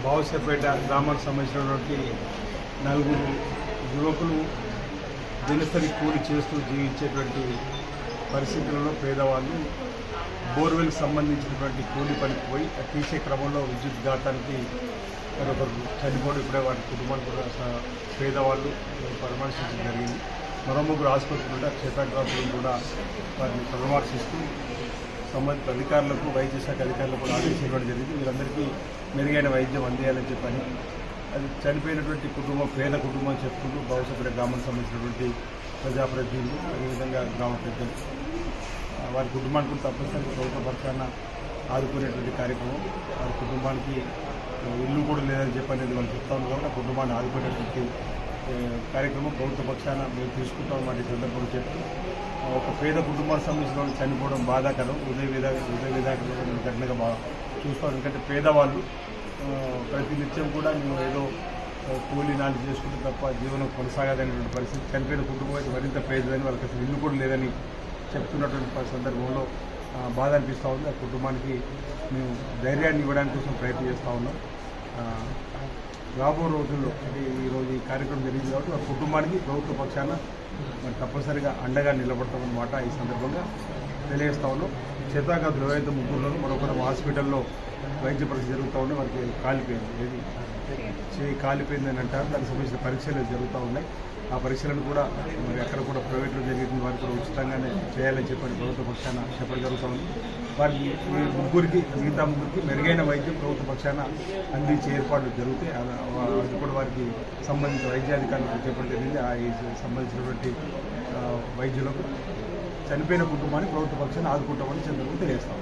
బావసపేట గ్రామానికి సంబంధించినటువంటి నలుగురు యువకులు దినసరి కూలి చేస్తూ జీవించేటువంటి పరిస్థితులలో పేదవాళ్ళు బోర్వెల్ సంబంధించినటువంటి కూలి పనికి పోయి తీసే క్రమంలో విద్యుత్ ఘాతానికి మరొకరు చనిపోవడం ఇప్పుడే వారి కుటుంబానికి కూడా పేదవాళ్ళు పరామర్శించడం జరిగింది. మరో ముగ్గురు ఆసుపత్రులు ఉంటే క్షేత్రగ్రాఫులు కూడా వారిని పరామర్శిస్తూ సంబంధిత అధికారులకు వైద్య శాఖ అధికారులకు కూడా ఆదేశించడం జరిగింది. వీరందరికీ మెరుగైన వైద్యం అందేయాలని చెప్పని అది చనిపోయినటువంటి కుటుంబం పేద కుటుంబం చెప్పుకుంటూ భవిష్యత్తు గ్రామానికి సంబంధించినటువంటి ప్రజాప్రతినిధులు అదేవిధంగా గ్రామ పెద్దలు వారి కుటుంబానికి కూడా తప్పనిసరిగా ప్రభుత్వ పక్షాన ఆదుకునేటువంటి కార్యక్రమం. వారి కుటుంబానికి ఇల్లు కూడా లేదని చెప్పనేది వాళ్ళు చెప్తా ఉన్నారు కాబట్టి ఆ కుటుంబాన్ని ఆదుకునేటువంటి కార్యక్రమం ప్రభుత్వ పక్షాన మేము తీసుకుంటాం మాట ఈ సందర్భంగా చెప్తూ ఒక పేద కుటుంబానికి సంబంధించిన వాళ్ళు చనిపోవడం బాధాకరం. ఉదయ విధా ఉదయ విధాకరం ఘటనగా బాగా చూస్తాం. ఎందుకంటే పేదవాళ్ళు ప్రతి నిత్యం కూడా మేము ఏదో కూలీ నాలుగు చేసుకుంటే తప్ప జీవనం కొనసాగదనేటువంటి పరిస్థితి. చనిపోయిన కుటుంబం అయితే మరింత పేదదని వాళ్ళకి అసలు ఇల్లు కూడా లేదని చెప్తున్నటువంటి సందర్భంలో బాధ అనిపిస్తూ ఉంది. ఆ కుటుంబానికి మేము ధైర్యాన్ని ఇవ్వడానికి కోసం ప్రయత్నం చేస్తూ ఉన్నాం. రాబో రోజుల్లో అంటే ఈరోజు ఈ కార్యక్రమం జరిగింది కాబట్టి ఆ కుటుంబానికి ప్రభుత్వ పక్షాన మరి తప్పనిసరిగా అండగా నిలబడతామన్నమాట ఈ సందర్భంగా. తెలియజేస్తా ఉన్నాం. చేతాఘాతులు ఎవరైతే ముగ్గురులో మరొకరు హాస్పిటల్లో వైద్య పరీక్ష జరుగుతూ ఉన్నాయి వారికి కాలిపోయింది. ఏది? చేయి కాలిపోయింది అని అంటారు. దానికి సంబంధించిన పరీక్షలు జరుగుతూ ఉన్నాయి. ఆ పరీక్షలను కూడా మరి ఎక్కడ కూడా ప్రైవేట్లో జరిగింది వారికి కూడా ఉచితంగానే చేయాలని చెప్పని ప్రభుత్వ పక్షాన చెప్పడం జరుగుతూ ఉంది. వారికి ముగ్గురికి మిగతా ముగ్గురికి మెరుగైన వైద్యం ప్రభుత్వ పక్షాన అందించే ఏర్పాట్లు జరుగుతాయి. అది కూడా వారికి సంబంధించిన వైద్యాధికారులకు చెప్పడం జరిగింది. ఆ ఈ సంబంధించినటువంటి వైద్యులకు చనిపోయిన కుటుంబాన్ని ప్రభుత్వ పక్షాన్ని ఆదుకుంటామని చంద్రబాబు తెలియజేస్తాం